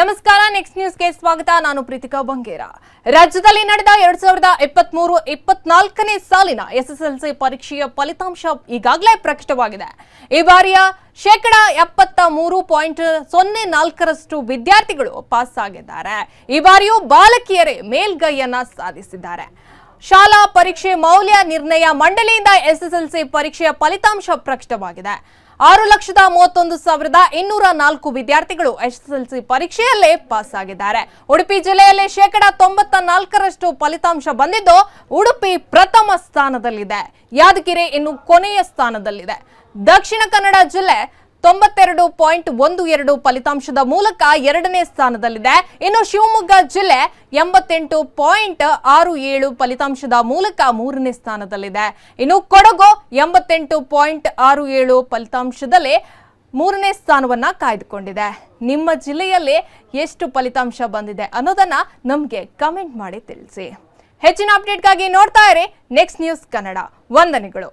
ನಮಸ್ಕಾರ ನೆಕ್ಸ್ಟ್ ನ್ಯೂಸ್ಗೆ ಸ್ವಾಗತ. ನಾನು ಪ್ರೀತಿಕಾ ಬಂಗೇರ. ರಾಜ್ಯದಲ್ಲಿ ನಡೆದ ಎರಡ್ ಸಾವಿರದ ಇಪ್ಪತ್ತ್ ಮೂರು ಇಪ್ಪತ್ನಾಲ್ಕನೇ ಸಾಲಿನ ಎಸ್ಎಸ್ಎಲ್ಸಿ ಪರೀಕ್ಷೆಯ ಫಲಿತಾಂಶ ಈಗಾಗಲೇ ಪ್ರಕಟವಾಗಿದೆ. ಈ ಬಾರಿಯ ಶೇಕಡ ಎಪ್ಪತ್ತ ಮೂರು ಪಾಯಿಂಟ್ ಸೊನ್ನೆ ನಾಲ್ಕರಷ್ಟು ವಿದ್ಯಾರ್ಥಿಗಳು ಪಾಸ್ ಆಗಿದ್ದಾರೆ. ಈ ಬಾರಿಯೂ ಬಾಲಕಿಯರೇ ಮೇಲ್ಗೈಯನ್ನ ಸಾಧಿಸಿದ್ದಾರೆ. ಶಾಲಾ ಪರೀಕ್ಷೆ ಮೌಲ್ಯ ನಿರ್ಣಯ ಮಂಡಳಿಯಿಂದ ಎಸ್ಎಸ್ಎಲ್ಸಿ ಪರೀಕ್ಷೆಯ ಫಲಿತಾಂಶ ಪ್ರಕಟವಾಗಿದೆ. ಆರು ಲಕ್ಷದ ಮೂವತ್ತೊಂದು ಸಾವಿರದ ಇನ್ನೂರ ನಾಲ್ಕು ವಿದ್ಯಾರ್ಥಿಗಳು ಎಸ್ಎಸ್ಎಲ್ಸಿ ಪರೀಕ್ಷೆಯಲ್ಲೇ ಪಾಸ್ ಆಗಿದ್ದಾರೆ ಉಡುಪಿ ಜಿಲ್ಲೆಯಲ್ಲಿ ಶೇಕಡ ತೊಂಬತ್ತ ನಾಲ್ಕರಷ್ಟು ಫಲಿತಾಂಶ ಬಂದಿದ್ದು ಉಡುಪಿ ಪ್ರಥಮ ಸ್ಥಾನದಲ್ಲಿದೆ. ಯಾದಗಿರಿ ಇನ್ನು ಕೊನೆಯ ಸ್ಥಾನದಲ್ಲಿದೆ. ದಕ್ಷಿಣ ಕನ್ನಡ ಜಿಲ್ಲೆ ತೊಂಬತ್ತೆರಡು ಪಾಯಿಂಟ್ ಒಂದು ಎರಡು ಫಲಿತಾಂಶದ ಮೂಲಕ ಎರಡನೇ ಸ್ಥಾನದಲ್ಲಿದೆ. ಇನ್ನು ಶಿವಮೊಗ್ಗ ಜಿಲ್ಲೆ ಎಂಬತ್ತೆಂಟು ಪಾಯಿಂಟ್ ಆರು ಏಳು ಫಲಿತಾಂಶದ ಮೂಲಕ ಮೂರನೇ ಸ್ಥಾನದಲ್ಲಿದೆ. ಇನ್ನು ಕೊಡಗು ಎಂಬತ್ತೆಂಟು ಪಾಯಿಂಟ್ ಆರು ಏಳು ಫಲಿತಾಂಶದಲ್ಲಿ ಮೂರನೇ ಸ್ಥಾನವನ್ನ ಕಾಯ್ದುಕೊಂಡಿದೆ. ನಿಮ್ಮ ಜಿಲ್ಲೆಯಲ್ಲಿ ಎಷ್ಟು ಫಲಿತಾಂಶ ಬಂದಿದೆ ಅನ್ನೋದನ್ನ ನಮಗೆ ಕಮೆಂಟ್ ಮಾಡಿ ತಿಳಿಸಿ. ಹೆಚ್ಚಿನ ಅಪ್ಡೇಟ್ಗಾಗಿ ನೋಡ್ತಾ ಇರಿ. Next news Kannada. ವಂದನೆಗಳು.